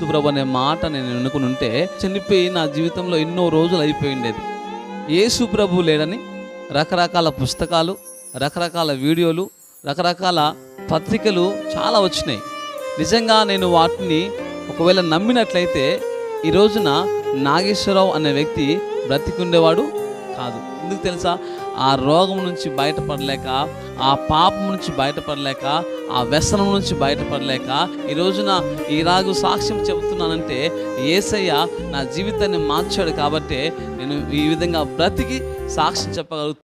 సుప్రభు అనే మాట నేను ఎన్నుకుని ఉంటే చనిపోయి నా జీవితంలో ఎన్నో రోజులు అయిపోయిండేది యేసు ప్రభు లేడని రకరకాల పుస్తకాలు రకరకాల వీడియోలు రకరకాల పత్రికలు చాలా వచ్చినాయి. నిజంగా నేను వాటిని ఒకవేళ నమ్మినట్లయితే ఈ రోజున నాగేశ్వరరావు అనే వ్యక్తి బ్రతికుండేవాడు కాదు. ఎందుకు తెలుసా? ఆ రోగం నుంచి బయటపడలేక ఆ పాపం నుంచి బయటపడలేక ఆ వ్యసనం నుంచి బయటపడలేక ఈ రోజున ఈ రాగు సాక్ష్యం చెబుతున్నానంటే ఏసయ్య నా జీవితాన్ని మార్చాడు కాబట్టి నేను ఈ విధంగా బ్రతికి సాక్ష్యం చెప్పగలుగుతాను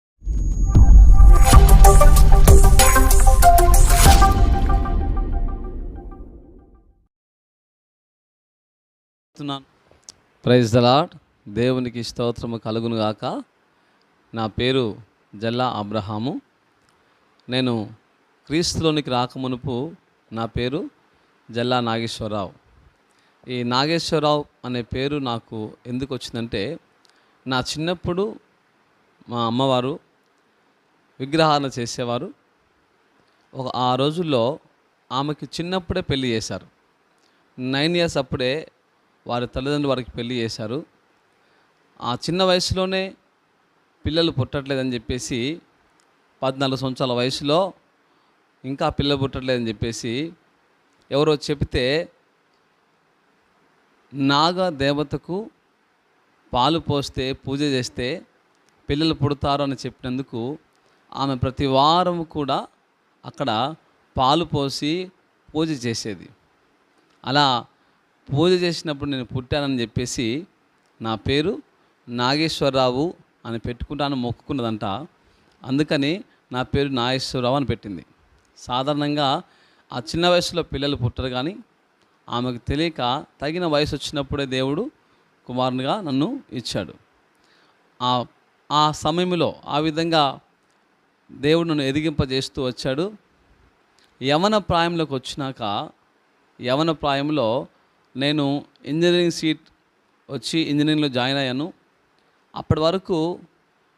ప్రైజ్ దలాడ్ దేవునికి స్తోత్రము కలుగును గాక. నా పేరు జల్లా అబ్రహాము. నేను క్రీస్తులోనికి రాకమునుపు నా పేరు జల్లా నాగేశ్వరరావు. ఈ నాగేశ్వరరావు అనే పేరు నాకు ఎందుకు వచ్చిందంటే నా చిన్నప్పుడు మా అమ్మవారు విగ్రహాలను చేసేవారు. ఒక ఆ రోజుల్లో ఆమెకి చిన్నప్పుడే పెళ్ళి చేశారు. నైన్ ఇయర్స్ అప్పుడే వారి తల్లిదండ్రులు వారికి పెళ్ళి చేశారు. ఆ చిన్న వయసులోనే పిల్లలు పుట్టట్లేదని చెప్పేసి పద్నాలుగు సంవత్సరాల వయసులో ఇంకా పిల్ల పుట్టట్లేదని చెప్పేసి ఎవరో చెబితే నాగ దేవతకు పాలు పోస్తే పూజ చేస్తే పిల్లలు పుడతారు అని చెప్పినందుకు ఆమె ప్రతి వారం కూడా అక్కడ పాలు పోసి పూజ చేసేది. అలా పూజ చేసినప్పుడు నేను పుట్టానని చెప్పేసి నా పేరు నాగేశ్వరరావు అని పెట్టుకుంటాను మొక్కుకున్నదంట. అందుకని నా పేరు నాగేశ్వరరావు అని పెట్టింది. సాధారణంగా ఆ చిన్న వయసులో పిల్లలు పుట్టరు కానీ ఆమెకు తెలియక తగిన వయసు వచ్చినప్పుడే దేవుడు కుమారునిగా నన్ను ఇచ్చాడు. ఆ ఆ సమయంలో ఆ విధంగా దేవుడు నన్ను ఎదిగింపజేస్తూ వచ్చాడు. యవన ప్రాయంలోకి వచ్చినాక యవన ప్రాయంలో నేను ఇంజనీరింగ్ సీట్ వచ్చి ఇంజనీరింగ్లో జాయిన్ అయ్యాను. అప్పటి వరకు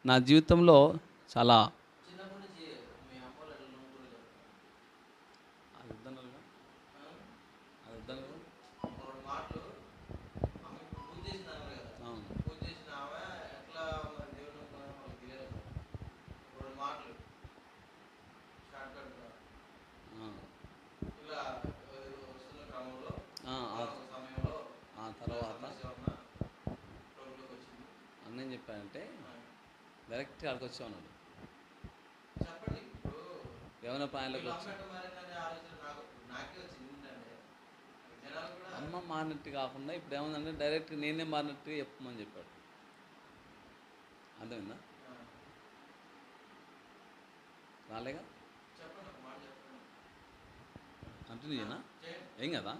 నా జీవితంలో చాలా ఆ, ఆ- ఆ తర్వాత అన్నేం చెప్పాడంటే డైరెక్ట్ అక్కడికి వచ్చావు అన్నాడు యవన వచ్చి అమ్మ మారినట్టు కాకుండా ఇప్పుడు ఏమందంటే డైరెక్ట్ నేనే మారినట్టుగా చెప్పమని చెప్పాడు. అర్థమైందా? రాలేగా? కంటిన్యూనా ఏం కదా?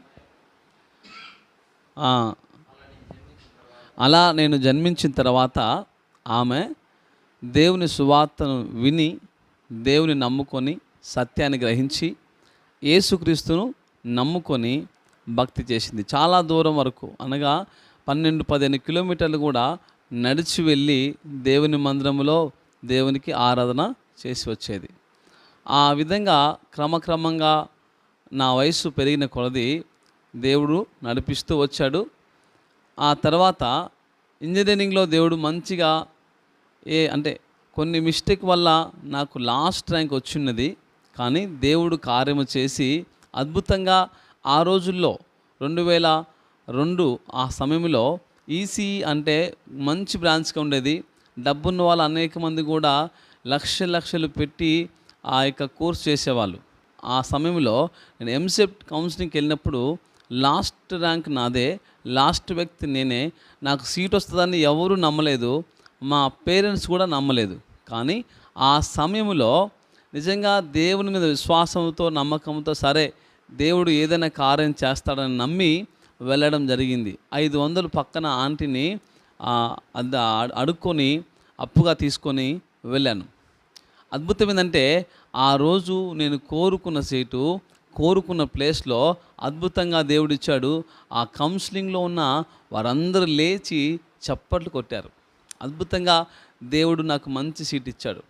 అలా నేను జన్మించిన తర్వాత ఆమె దేవుని సువార్తను విని దేవుని నమ్ముకొని సత్యాన్ని గ్రహించి యేసుక్రీస్తును నమ్ముకొని భక్తి చేసింది. చాలా దూరం వరకు అనగా పన్నెండు పదిహేను కిలోమీటర్లు కూడా నడిచి వెళ్ళి దేవుని మందిరంలో దేవునికి ఆరాధన చేసి వచ్చేది. ఆ విధంగా క్రమక్రమంగా నా వయసు పెరిగిన కొలది దేవుడు నడిపిస్తూ వచ్చాడు. ఆ తర్వాత ఇంజనీరింగ్లో దేవుడు మంచిగా ఏ అంటే కొన్ని మిస్టేక్ వల్ల నాకు లాస్ట్ ర్యాంక్ వచ్చిన్నది కానీ దేవుడు కార్యము చేసి అద్భుతంగా ఆ రోజుల్లో రెండు వేల రెండు ఆ సమయంలో ఈసీఈ అంటే మంచి బ్రాంచ్గా ఉండేది. డబ్బున్న వాళ్ళు అనేక మంది కూడా లక్ష లక్షలు పెట్టి ఆ యొక్క కోర్స్ చేసేవాళ్ళు. ఆ సమయంలో నేను ఎంసెప్ట్ కౌన్సిలింగ్కి వెళ్ళినప్పుడు లాస్ట్ ర్యాంక్ నాదే లాస్ట్ వ్యక్తి నేనే నాకు సీట్ వస్తుందని ఎవరూ నమ్మలేదు. మా పేరెంట్స్ కూడా నమ్మలేదు. కానీ ఆ సమయంలో నిజంగా దేవుని మీద విశ్వాసంతో నమ్మకంతో సరే దేవుడు ఏదైనా కార్యం చేస్తాడని నమ్మి వెళ్ళడం జరిగింది. ఐదు వందలు పక్కన ఆంటీని అద్ద అడుక్కొని అప్పుగా తీసుకొని వెళ్ళాను. అద్భుతం ఏంటంటే ఆ రోజు నేను కోరుకున్న సీటు కోరుకున్న ప్లేస్లో అద్భుతంగా దేవుడిచ్చాడు. ఆ కౌన్సిలింగ్లో ఉన్న వారందరూ లేచి చప్పట్లు కొట్టారు. అద్భుతంగా దేవుడు నాకు మంచి సీట్ ఇచ్చాడు.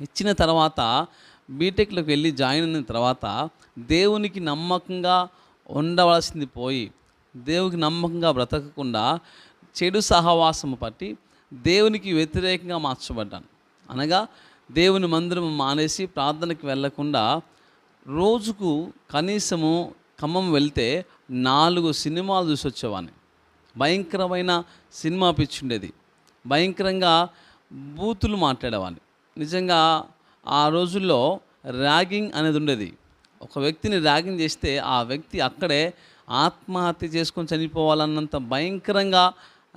ఇచ్చిన తర్వాత బీటెక్లోకి వెళ్ళి జాయిన్ అయిన తర్వాత దేవునికి నమ్మకంగా ఉండవలసింది పోయి దేవునికి నమ్మకంగా బ్రతకకుండా చెడు సహవాసము పట్టి దేవునికి వ్యతిరేకంగా మార్చబడ్డాను. అనగా దేవుని మందిరం మానేసి ప్రార్థనకి వెళ్ళకుండా రోజుకు కనీసము ఖమ్మం వెళ్తే నాలుగు సినిమాలు చూసి వచ్చేవాడిని భయంకరమైన సినిమా పిచ్చి ఉండేది భయంకరంగా బూతులు మాట్లాడేవాడిని. నిజంగా ఆ రోజుల్లో ర్యాగింగ్ అనేది ఉండేది. ఒక వ్యక్తిని ర్యాగింగ్ చేస్తే ఆ వ్యక్తి అక్కడే ఆత్మహత్య చేసుకొని చనిపోవాలన్నంత భయంకరంగా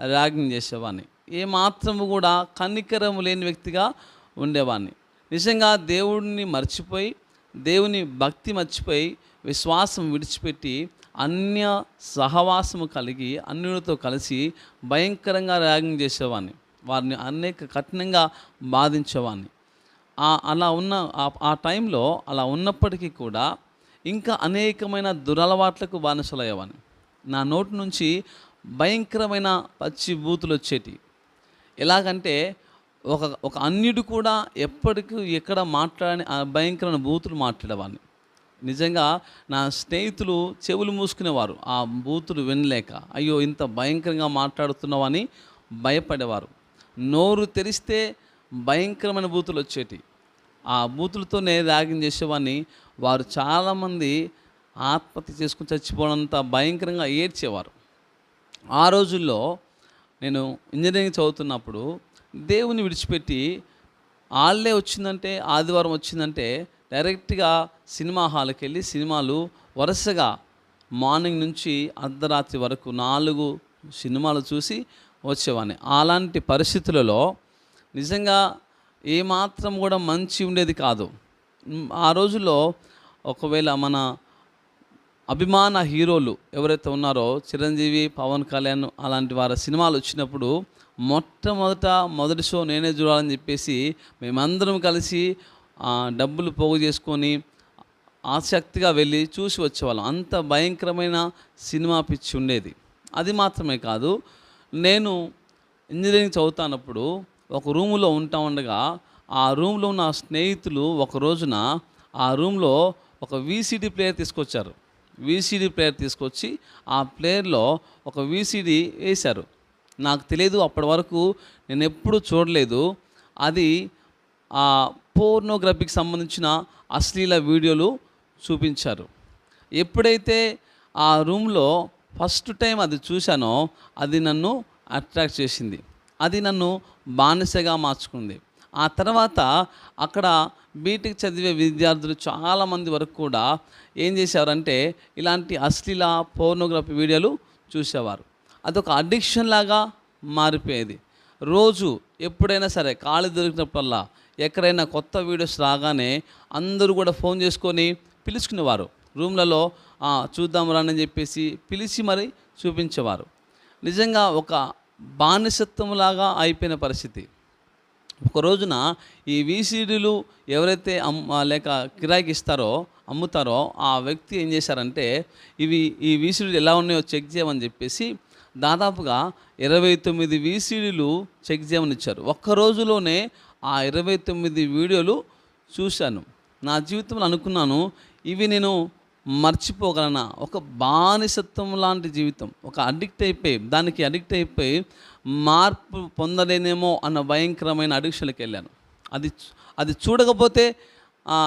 ర్యాగింగ్ చేసేవాడిని. ఏమాత్రము కూడా కన్నికరము లేని వ్యక్తిగా ఉండేవాడిని. నిజంగా దేవుడిని మర్చిపోయి దేవుని భక్తి మర్చిపోయి విశ్వాసం విడిచిపెట్టి అన్య సహవాసము కలిగి అన్యులతో కలిసి భయంకరంగా ర్యాగింగ్ చేసేవాడిని. వారిని అనేక కఠినంగా బాధించేవాడిని. అలా ఉన్న ఆ- టైంలో అలా ఉన్నప్పటికీ కూడా ఇంకా అనేకమైన దురలవాట్లకు బానిసలయ్యేవాడిని. నా నోటి నుంచి భయంకరమైన పచ్చి బూతులు వచ్చేటి ఎలాగంటే ఒక ఒక అన్యుడు కూడా ఎప్పటికీ ఎక్కడ మాట్లాడని ఆ భయంకరమైన బూతులు మాట్లాడేవాడిని. నిజంగా నా స్నేహితులు చెవులు మూసుకునేవారు ఆ బూతులు వినలేక. అయ్యో ఇంత భయంకరంగా మాట్లాడుతున్నావని భయపడేవారు. నోరు తెరిస్తే భయంకరమైన బూతులు వచ్చేటి. ఆ బూతులతోనే రాగం చేసేవాడిని. వారు చాలామంది ఆత్మహత్య చేసుకుని చచ్చిపోవడంత భయంకరంగా ఏడ్చేవారు. ఆ రోజుల్లో నేను ఇంజనీరింగ్ చదువుతున్నప్పుడు దేవుని విడిచిపెట్టి వాళ్ళే వచ్చిందంటే ఆదివారం వచ్చిందంటే డైరెక్ట్గా సినిమా హాల్కి వెళ్ళి సినిమాలు వరుసగా మార్నింగ్ నుంచి అర్ధరాత్రి వరకు నాలుగు సినిమాలు చూసి వచ్చేవాడిని. అలాంటి పరిస్థితులలో నిజంగా ఏమాత్రం కూడా మంచి ఉండేది కాదు. ఆ రోజుల్లో ఒకవేళ మన అభిమాన హీరోలు ఎవరైతే ఉన్నారో చిరంజీవి పవన్ కళ్యాణ్ అలాంటి వారి సినిమాలు వచ్చినప్పుడు మొట్టమొదట మొదటి షో నేనే చూడాలని చెప్పేసి మేమందరం కలిసి డబ్బులు పోగు చేసుకొని ఆసక్తిగా వెళ్ళి చూసి వచ్చేవాళ్ళం. అంత భయంకరమైన సినిమా పిచ్చి ఉండేది. అది మాత్రమే కాదు నేను ఇంజనీరింగ్ చదువుతానప్పుడు ఒక రూములో ఉంటా ఉండగా ఆ రూమ్లో ఉన్న స్నేహితులు ఒక రోజున ఆ రూమ్లో ఒక వీసీడీ ప్లేయర్ తీసుకొచ్చారు. వీసీడీ ప్లేయర్ తీసుకొచ్చి ఆ ప్లేయర్లో ఒక వీసీడీ వేశారు. నాకు తెలియదు అప్పటి వరకు నేను ఎప్పుడూ చూడలేదు. అది ఆ పోర్నోగ్రఫీకి సంబంధించిన అశ్లీల వీడియోలు చూపించారు. ఎప్పుడైతే ఆ రూమ్లో ఫస్ట్ టైం అది చూశానో అది నన్ను అట్రాక్ట్ చేసింది. అది నన్ను బానిసగా మార్చుకుంది. ఆ తర్వాత అక్కడ బీటెక్ చదివే విద్యార్థులు చాలామంది వరకు కూడా ఏం చేసేవారంటే ఇలాంటి అశ్లీల పోర్నోగ్రఫీ వీడియోలు చూసేవారు. అదొక అడిక్షన్ లాగా మారిపోయేది. రోజు ఎప్పుడైనా సరే ఖాళీ దొరికినప్పుడల్లా ఎక్కడైనా కొత్త వీడియోస్ రాగానే అందరూ కూడా ఫోన్ చేసుకొని పిలుచుకునేవారు. రూమ్లలో చూద్దాం రాని చెప్పేసి పిలిచి మరి చూపించేవారు. నిజంగా ఒక బానిసత్వంలాగా అయిపోయిన పరిస్థితి. ఒక రోజున ఈ వీసీడీలు ఎవరైతే అమ్మ లేక కిరాయికి ఇస్తారో అమ్ముతారో ఆ వ్యక్తి ఏం చేశారంటే ఇవి ఈ వీసీడీలు ఎలా ఉన్నాయో చెక్ చేయమని చెప్పేసి దాదాపుగా ఇరవై తొమ్మిది వీసీడీలు చెక్ చేయమని ఇచ్చారు. ఒక్క రోజులోనే ఆ ఇరవై తొమ్మిది వీడియోలు చూశాను. నా జీవితంలో అనుకున్నాను ఇవి నేను మర్చిపోగలన? ఒక బానిసత్వం లాంటి జీవితం ఒక అడిక్ట్ అయిపోయి దానికి అడిక్ట్ అయిపోయి మార్పు పొందలేనేమో అన్న భయంకరమైన అడిక్షన్కి వెళ్ళాను. అది అది చూడకపోతే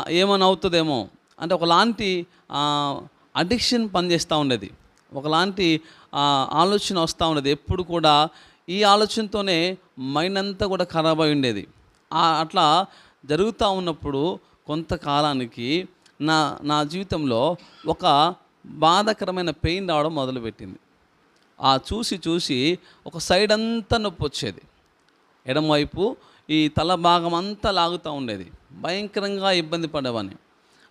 ఏమని అవుతుందేమో అంటే ఒకలాంటి అడిక్షన్ పనిచేస్తూ ఉండేది. ఒకలాంటి ఆలోచన వస్తూ ఉండేది. ఎప్పుడు కూడా ఈ ఆలోచనతోనే మైండ్ అంతా కూడా ఖరాబ్ అయి ఉండేది. ఆ, అట్లా జరుగుతూ ఉన్నప్పుడు కొంతకాలానికి నా నా జీవితంలో ఒక బాధాకరమైన పెయిన్ రావడం మొదలుపెట్టింది. ఆ చూసి చూసి ఒక సైడ్ అంతా నొప్పి వచ్చేది. ఎడమవైపు ఈ తల భాగం అంతా లాగుతూ ఉండేది. భయంకరంగా ఇబ్బంది పడేవాని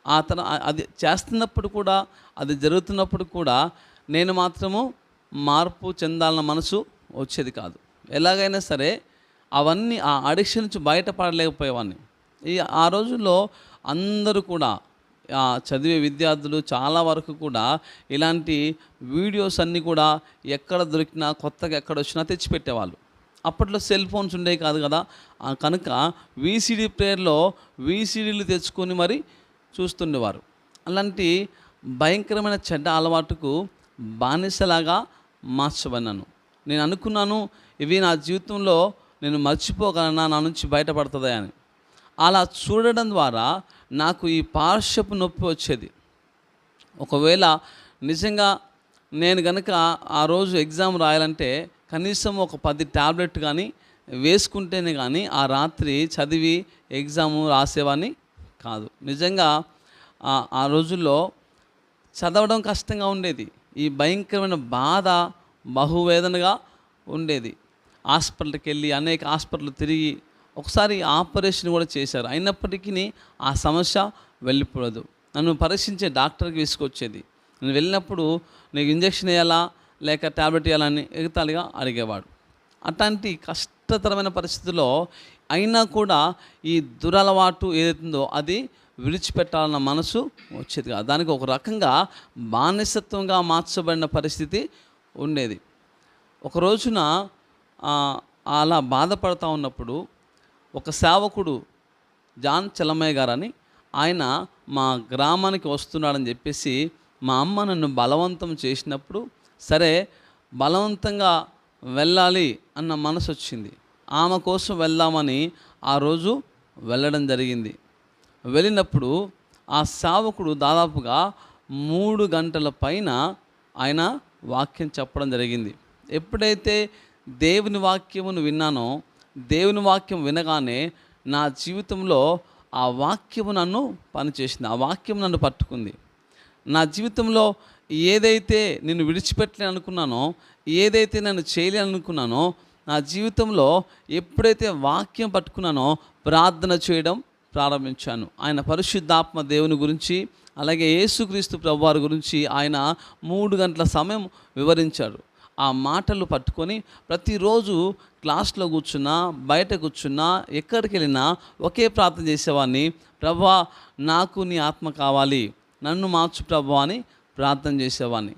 ఆ తన అది చేస్తున్నప్పుడు కూడా అది జరుగుతున్నప్పుడు కూడా నేను మాత్రము మార్పు చెందాలన్న మనసు వచ్చేది కాదు. ఎలాగైనా సరే అవన్నీ ఆ అడిక్షన్ నుంచి బయటపడలేకపోయేవాడిని ఈ ఆ రోజుల్లో అందరూ కూడా చదివే విద్యార్థులు చాలా వరకు కూడా ఇలాంటి వీడియోస్ అన్నీ కూడా ఎక్కడ దొరికినా కొత్తగా ఎక్కడ వచ్చినా తెచ్చిపెట్టేవాళ్ళు. అప్పట్లో సెల్ ఫోన్స్ ఉండేవి కాదు కదా. కనుక వీసీడీ ప్లేయర్లో వీసీడీలు తెచ్చుకొని మరి చూస్తుండేవారు. అలాంటి భయంకరమైన చెడ్డ అలవాటుకు బానిసలాగా మార్చబడినాను. నేను అనుకున్నాను ఇవి నా జీవితంలో నేను మర్చిపోగలనా నా నుంచి బయటపడుతుందా అని. అలా చూడడం ద్వారా నాకు ఈ పార్శ్వపు నొప్పి వచ్చేది. ఒకవేళ నిజంగా నేను కనుక ఆ రోజు ఎగ్జామ్ రాయాలంటే కనీసం ఒక పది ట్యాబ్లెట్ కానీ వేసుకుంటేనే కానీ ఆ రాత్రి చదివి ఎగ్జాము రాసేవాడిని కాదు. నిజంగా ఆ రోజుల్లో చదవడం కష్టంగా ఉండేది. ఈ భయంకరమైన బాధ బహువేదనగా ఉండేది. హాస్పిటల్కి వెళ్ళి అనేక హాస్పిటల్ తిరిగి ఒకసారి ఆపరేషన్ కూడా చేశారు. అయినప్పటికీ ఆ సమస్య వెళ్ళిపోదు నన్ను పరీక్షించే డాక్టర్కి తీసుకొచ్చేది. నేను వెళ్ళినప్పుడు నీకు ఇంజక్షన్ వేయాలా? లేక ట్యాబ్లెట్ వేయాలని ఎగతాళిగా అడిగేవాడు. అట్లాంటి కష్టతరమైన పరిస్థితుల్లో అయినా కూడా ఈ దురలవాటు ఏదైతుందో అది విడిచిపెట్టాలన్న మనసు వచ్చేది కాదు. దానికి ఒక రకంగా బానిసత్వంగా మార్చబడిన పరిస్థితి ఉండేది. ఒక రోజున అలా బాధపడతా ఉన్నప్పుడు ఒక సేవకుడు జాన్ చలమయ్య గారని ఆయన మా గ్రామానికి వస్తున్నాడని చెప్పేసి మా అమ్మ నన్ను బలవంతం చేసినప్పుడు సరే బలవంతంగా వెళ్ళాలి అన్న మనసు వచ్చింది. ఆమె కోసం వెళ్దామని ఆ రోజు వెళ్ళడం జరిగింది. వెళ్ళినప్పుడు ఆ సేవకుడు దాదాపుగా మూడు గంటల పైన ఆయన వాక్యం చెప్పడం జరిగింది. ఎప్పుడైతే దేవుని వాక్యమును విన్నానో దేవుని వాక్యం వినగానే నా జీవితంలో ఆ వాక్యము నన్ను పనిచేసింది ఆ వాక్యం నన్ను పట్టుకుంది. నా జీవితంలో ఏదైతే నేను విడిచిపెట్టలే అనుకున్నానో ఏదైతే నేను చేయలే అనుకున్నానో నా జీవితంలో ఎప్పుడైతే వాక్యం పట్టుకున్నానో ప్రార్థన చేయడం ప్రారంభించాను. ఆయన పరిశుద్ధాత్మ దేవుని గురించి అలాగే యేసుక్రీస్తు ప్రభువారి గురించి ఆయన మూడు గంటల సమయం వివరించాడు. ఆ మాటలు పట్టుకొని ప్రతిరోజు క్లాస్లో కూర్చున్నా బయట కూర్చున్నా ఎక్కడికి వెళ్ళినా ఒకే ప్రార్థన చేసేవాడిని. ప్రభా నాకు నీ ఆత్మ కావాలి. నన్ను మార్చు ప్రభా అని ప్రార్థన చేసేవాడిని.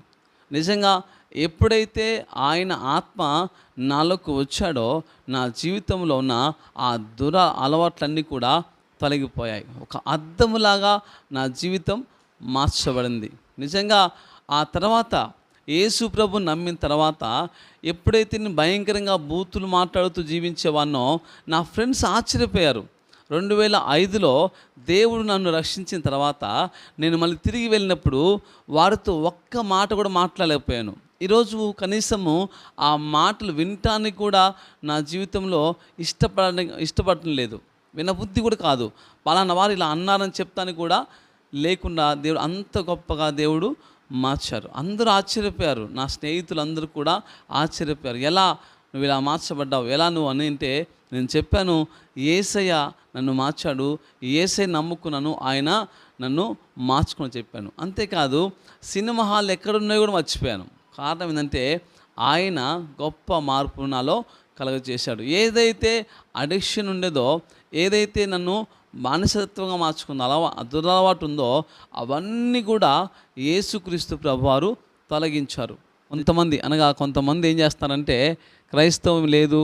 నిజంగా ఎప్పుడైతే ఆయన ఆత్మ నాలోకి వచ్చాడో నా జీవితంలో ఉన్న ఆ దుర అలవాట్లన్నీ కూడా తొలగిపోయాయి. ఒక అద్దములాగా నా జీవితం మార్చబడింది. నిజంగా ఆ తర్వాత యేసు ప్రభు నమ్మిన తర్వాత ఎప్పుడైతే నేను భయంకరంగా బూతులు మాట్లాడుతూ జీవించేవానో నా ఫ్రెండ్స్ ఆశ్చర్యపోయారు. రెండు వేల ఐదులో దేవుడు నన్ను రక్షించిన తర్వాత నేను మళ్ళీ తిరిగి వెళ్ళినప్పుడు వారితో ఒక్క మాట కూడా మాట్లాడలేకపోయాను. ఈరోజు కనీసము ఆ మాటలు వినటానికి కూడా నా జీవితంలో ఇష్టపడ ఇష్టపడటం లేదు. వినబుద్ధి కూడా కాదు. పలానా వారు ఇలా అన్నారని చెప్తానికి కూడా లేకుండా దేవుడు అంత గొప్పగా దేవుడు మార్చారు. అందరూ ఆశ్చర్యపోయారు. నా స్నేహితులు అందరూ కూడా ఆశ్చర్యపోయారు. ఎలా నువ్వు ఇలా మార్చబడ్డావు? ఎలా నువ్వు అని అంటే నేను చెప్పాను ఏసయ్య నన్ను మార్చాడు ఏసై నమ్ముకున్నాను ఆయన నన్ను మార్చుకొని చెప్పాను. అంతేకాదు సినిమా హాల్ ఎక్కడున్నాయో కూడా మర్చిపోయాను. కారణం ఏంటంటే ఆయన గొప్ప మార్పు నాలో కలగజేశాడు. ఏదైతే అడిక్షన్ ఉండేదో ఏదైతే నన్ను మానసికత్వంగా మార్చుకున్న అలవా దురలవాటు ఉందో అవన్నీ కూడా యేసుక్రీస్తు ప్రభువారు తొలగించారు. కొంతమంది అనగా కొంతమంది ఏం చేస్తారంటే క్రైస్తవం లేదు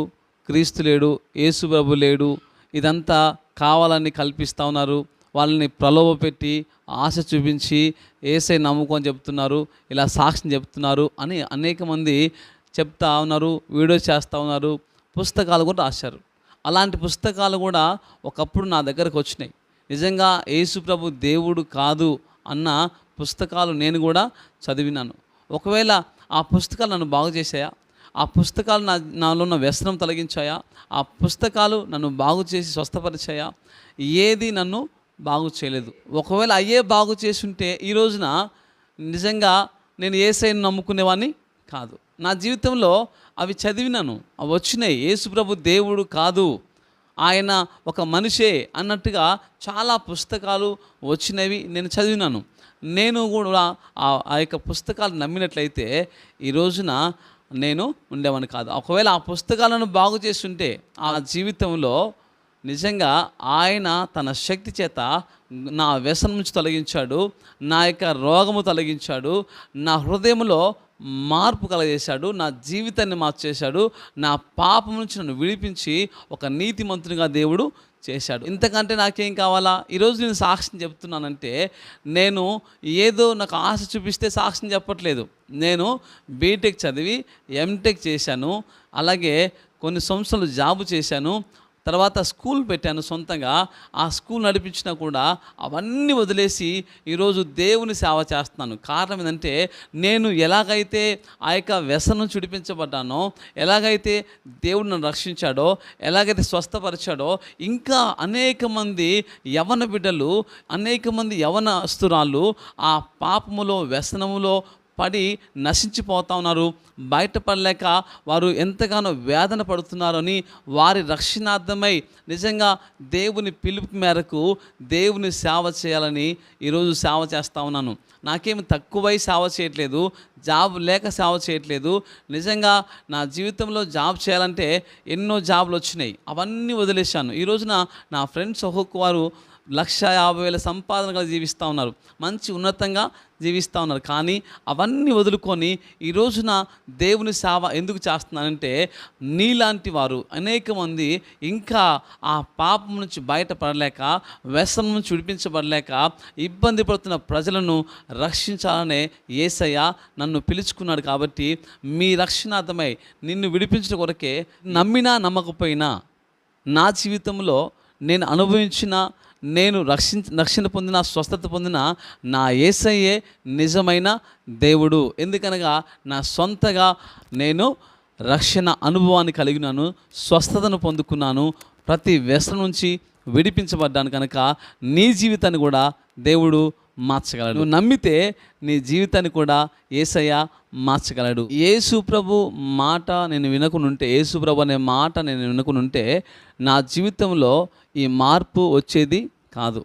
క్రీస్తు లేడు యేసు ప్రభు లేడు ఇదంతా కావాలని కల్పిస్తూ ఉన్నారు. వాళ్ళని ప్రలోభ పెట్టి ఆశ చూపించి ఏసై నమ్ముకొని చెప్తున్నారు ఇలా సాక్ష్యం చెప్తున్నారు అని అనేక మంది చెప్తా ఉన్నారు వీడియో చేస్తూ ఉన్నారు పుస్తకాలు కూడా రాశారు. అలాంటి పుస్తకాలు కూడా ఒకప్పుడు నా దగ్గరకు వచ్చినాయి. నిజంగా యేసు ప్రభు దేవుడు కాదు అన్న పుస్తకాలు నేను కూడా చదివినాను. ఒకవేళ ఆ పుస్తకాలు నన్ను బాగు చేశాయా? ఆ పుస్తకాలు నా నాలో ఉన్న వ్యసనం తొలగించాయా? ఆ పుస్తకాలు నన్ను బాగు చేసి స్వస్థపరిచాయా? ఏది నన్ను బాగు చేయలేదు. ఒకవేళ అయ్యే బాగు చేసి ఉంటే ఈ రోజున నిజంగా నేను ఏసైని నమ్ముకునేవాడిని కాదు. నా జీవితంలో అవి చదివినాను. అవి వచ్చినాయి. యేసుప్రభు దేవుడు కాదు. ఆయన ఒక మనిషే అన్నట్టుగా చాలా పుస్తకాలు వచ్చినవి నేను చదివినాను. నేను కూడా ఆ ఆ యొక్క పుస్తకాలు నమ్మినట్లయితే ఈ రోజున నేను ఉండేవాడిని కాదు. ఒకవేళ ఆ పుస్తకాలను బాగు చేస్తుంటే ఆ జీవితంలో నిజంగా ఆయన తన శక్తి చేత నా వ్యసనం నుంచి తొలగించాడు. నా యొక్క రోగము తొలగించాడు. నా హృదయంలో మార్పు కలగజేశాడు నా జీవితాన్ని మార్చేశాడు నా పాపం నుంచి నన్ను విడిపించి ఒక నీతిమంతునిగా దేవుడు చేశాడు. ఇంతకంటే నాకేం కావాలా? ఈరోజు నేను సాక్ష్యం చెప్తున్నానంటే నేను ఏదో నాకు ఆశ చూపిస్తే సాక్ష్యం చెప్పట్లేదు. నేను బీటెక్ చదివి ఎంటెక్ చేశాను అలాగే కొన్ని సంవత్సరాలు జాబు చేశాను తర్వాత స్కూల్ పెట్టాను సొంతంగా. ఆ స్కూల్ నడిపించినా కూడా అవన్నీ వదిలేసి ఈరోజు దేవుని సేవ చేస్తున్నాను. కారణం ఏంటంటే నేను ఎలాగైతే ఆ యొక్క వ్యసనం చుడిపించబడ్డానో ఎలాగైతే దేవుడు నన్ను రక్షించాడో ఎలాగైతే స్వస్థపరిచాడో ఇంకా అనేక మంది యవన బిడ్డలు అనేక మంది యవనస్తురాలు ఆ పాపములో వ్యసనములో పడి నశించిపోతా ఉన్నారు. బయటపడలేక వారు ఎంతగానో వేదన పడుతున్నారని వారి రక్షణార్థమై నిజంగా దేవుని పిలుపు మేరకు దేవుని సేవ చేయాలని ఈరోజు సేవ చేస్తూ ఉన్నాను. నాకేమి తక్కువై సేవ చేయట్లేదు. జాబ్ లేక సేవ చేయట్లేదు. నిజంగా నా జీవితంలో జాబ్ చేయాలంటే ఎన్నో జాబ్లు వచ్చినాయి. అవన్నీ వదిలేశాను. ఈ రోజున నా ఫ్రెండ్స్ ఒక్కొక్క వారు లక్ష యాభై వేల సంపాదనగా జీవిస్తూ ఉన్నారు. మంచి ఉన్నతంగా జీవిస్తూ ఉన్నారు. కానీ అవన్నీ వదులుకొని ఈ రోజున దేవుని సేవ ఎందుకు చేస్తున్నానంటే నీలాంటి వారు అనేక మంది ఇంకా ఆ పాపం నుంచి బయటపడలేక వ్యసనం నుంచి విడిపించబడలేక ఇబ్బంది పడుతున్న ప్రజలను రక్షించాలనే ఏసయ్య నన్ను పిలుచుకున్నాడు కాబట్టి మీ రక్షణార్థమై నిన్ను విడిపించిన కొరకే నమ్మినా నమ్మకపోయినా నా జీవితంలో నేను అనుభవించిన నేను రక్షించ రక్షణ పొందిన స్వస్థత పొందిన నా ఏసయ్యే నిజమైన దేవుడు. ఎందుకనగా నా సొంతగా నేను రక్షణ అనుభవాన్ని కలిగినాను స్వస్థతను పొందుకున్నాను ప్రతి వ్యసనం నుంచి విడిపించబడ్డాను కనుక నీ జీవితాన్ని కూడా దేవుడు మార్చగలడు. నువ్వు నమ్మితే నీ జీవితాన్ని కూడా ఏసయ్య మార్చగలడు. యేసు ప్రభు మాట నేను వినకునుంటే యేసు ప్రభు అనే మాట నేను వినకునుంటే నా జీవితంలో ఈ మార్పు వచ్చేది కాదు.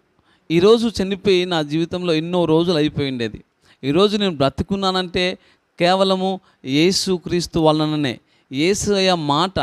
ఈరోజు చనిపోయి నా జీవితంలో ఎన్నో రోజులు అయిపోయి ఉండేది. ఈరోజు నేను బ్రతుకున్నానంటే కేవలము యేసు క్రీస్తు వలననే ఏసయ మాట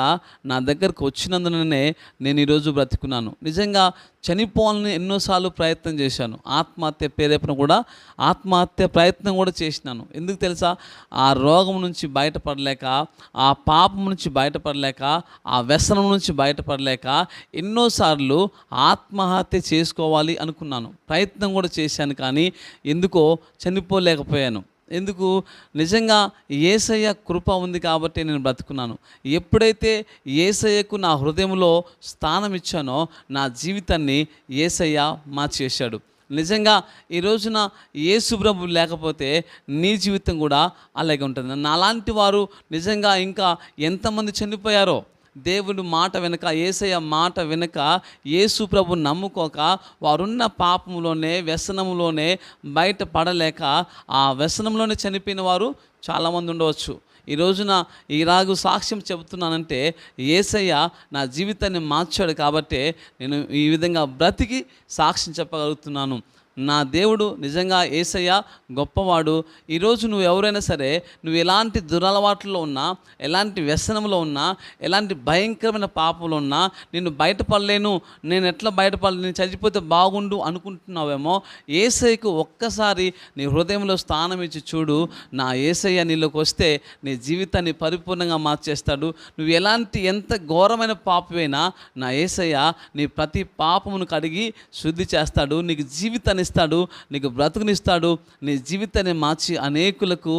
నా దగ్గరకు వచ్చినందుననే నేను ఈరోజు బ్రతుకున్నాను. నిజంగా చనిపోవాలని ఎన్నోసార్లు ప్రయత్నం చేశాను. ఆత్మహత్య ప్రేరేపణ కూడా ఆత్మహత్య ప్రయత్నం కూడా చేసినాను. ఎందుకు తెలుసా? ఆ రోగం నుంచి బయటపడలేక ఆ పాపం నుంచి బయటపడలేక ఆ వ్యసనం నుంచి బయటపడలేక ఎన్నోసార్లు ఆత్మహత్య చేసుకోవాలి అనుకున్నాను. ప్రయత్నం కూడా చేశాను కానీ ఎందుకో చనిపోలేకపోయాను. ఎందుకు? నిజంగా ఏసయ్య కృప ఉంది కాబట్టి నేను బ్రతుకున్నాను. ఎప్పుడైతే ఏసయ్యకు నా హృదయంలో స్థానం ఇచ్చానో నా జీవితాన్ని ఏసయ్య మార్చేశాడు. నిజంగా ఈ రోజున యేసు ప్రభు లేకపోతే నీ జీవితం కూడా అలాగే ఉంటుంది. నాలాంటి వారు నిజంగా ఇంకా ఎంతమంది చనిపోయారో దేవుని మాట వెనుక ఏసయ్య మాట వెనుక యేసు ప్రభు నమ్ముకోక వారున్న పాపంలోనే వ్యసనంలోనే బయట పడలేక ఆ వ్యసనంలోనే చనిపోయిన వారు చాలామంది ఉండవచ్చు. ఈ రోజున ఈ రాగు సాక్ష్యం చెబుతున్నానంటే ఏసయ్య నా జీవితాన్ని మార్చాడు కాబట్టి నేను ఈ విధంగా బ్రతికి సాక్ష్యం చెప్పగలుగుతున్నాను. నా దేవుడు నిజంగా ఏసయ్య గొప్పవాడు. ఈరోజు నువ్వు ఎవరైనా సరే నువ్వు ఎలాంటి దురలవాట్లో ఉన్నా ఎలాంటి వ్యసనంలో ఉన్నా ఎలాంటి భయంకరమైన పాపంలో ఉన్నా నేను బయటపడలేను నేను ఎట్లా బయటపడలేను నేను చచ్చిపోతే బాగుండు అనుకుంటున్నావేమో ఏసయ్యకు ఒక్కసారి నీ హృదయంలో స్థానం ఇచ్చి చూడు. నా ఏసయ్య నీలోకి వస్తే నీ జీవితాన్ని పరిపూర్ణంగా మార్చేస్తాడు. నువ్వు ఎలాంటి ఎంత ఘోరమైన పాపమైనా నా ఏసయ్య నీ ప్రతి పాపమును కడిగి శుద్ధి చేస్తాడు. నీకు జీవితాన్ని ఇస్తాడు నీకు బ్రతుకునిస్తాడు నీ జీవితాన్ని మార్చి అనేకులకు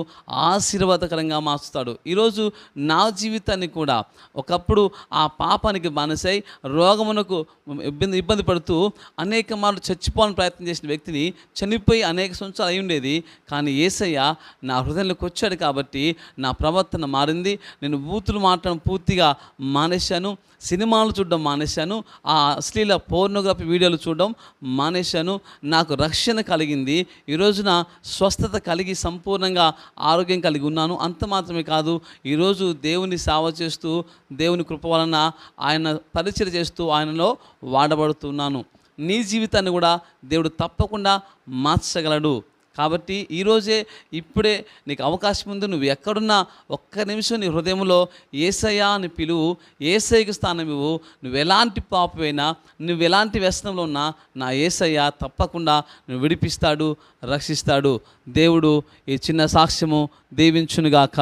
ఆశీర్వాదకరంగా మార్చుతాడు. ఈరోజు నా జీవితాన్ని కూడా ఒకప్పుడు ఆ పాపానికి బానిసై రోగమునకు ఇబ్బంది ఇబ్బంది పడుతూ అనేక మార్లు చచ్చిపోవాలని ప్రయత్నం చేసిన వ్యక్తిని చనిపోయి అనేక సంవత్సరాలు అయి ఉండేది. కానీ ఏసయ్య నా హృదయంలోకి వచ్చాడు కాబట్టి నా ప్రవర్తన మారింది. నేను బూతులు మాట్లాడడం పూర్తిగా మానేశాను. సినిమాలు చూడడం మానేశాను. ఆ అశ్లీల పోర్నోగ్రఫీ వీడియోలు చూడడం మానేశాను. నాకు రక్షణ కలిగింది. ఈ రోజున స్వస్థత కలిగి సంపూర్ణంగా ఆరోగ్యం కలిగి ఉన్నాను. అంత మాత్రమే కాదు ఈరోజు దేవుని సేవ చేస్తూ దేవుని కృప వలన ఆయన పరిచయం చేస్తూ ఆయనలో వాడబడుతున్నాను. నీ జీవితాన్ని కూడా దేవుడు తప్పకుండా మార్చగలడు. కాబట్టి ఈరోజే ఇప్పుడే నీకు అవకాశం ఉంది. నువ్వు ఎక్కడున్నా ఒక్క నిమిషం నీ హృదయంలో ఏసయ్యా అని పిలువు ఏసైకి స్థానం ఇవ్వు. నువ్వు ఎలాంటి పాపమైనా నువ్వు ఎలాంటి వ్యసనంలో ఉన్నా నా ఏసయ్య తప్పకుండా నువ్వు విడిపిస్తాడు రక్షిస్తాడు. దేవుడు ఈ చిన్న సాక్ష్యము దీవించునుగాక.